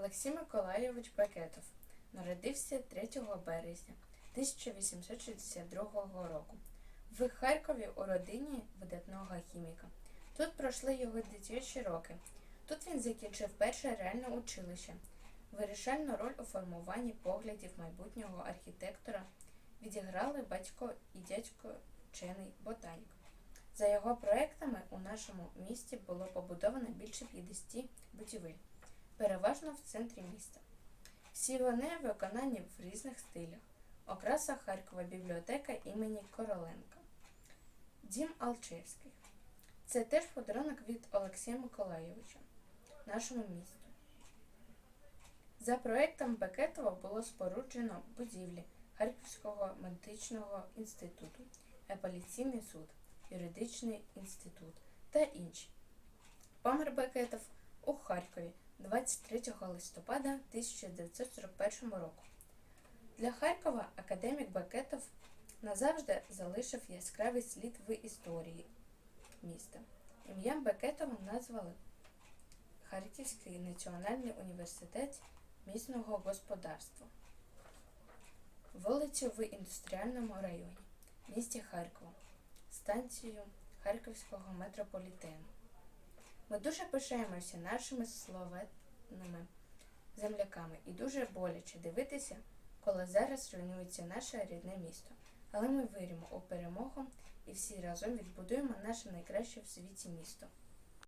Олексій Миколайович Бекетов народився 3 березня 1862 року в Харкові у родині видатного хіміка. Тут пройшли його дитячі роки. Тут він закінчив перше реальне училище. Вирішальну роль у формуванні поглядів майбутнього архітектора відіграли батько і дядько вчений ботанік. За його проектами у нашому місті було побудовано більше 50 будівель, переважно в центрі міста. Всі вони виконані в різних стилях. Окраса Харкова бібліотека імені Короленка. Дім Алчевський. Це теж подарунок від Олексія Миколайовича, нашому місту. За проектом Бекетова було споруджено будівлі Харківського медичного інституту, апеляційний суд, юридичний інститут та інші. Помер Бекетов у Харкові 23 листопада 1941 року. Для Харкова академік Бекетов назавжди залишив яскравий слід в історії міста. Ім'ям Бекетова назвали Харківський національний університет місного господарства. Вулицю в індустріальному районі, місті Харкова, станцію Харківського метрополітену. Ми дуже пишаємося нашими славетними земляками і дуже боляче дивитися, коли зараз руйнується наше рідне місто. Але ми віримо у перемогу і всі разом відбудуємо наше найкраще в світі місто.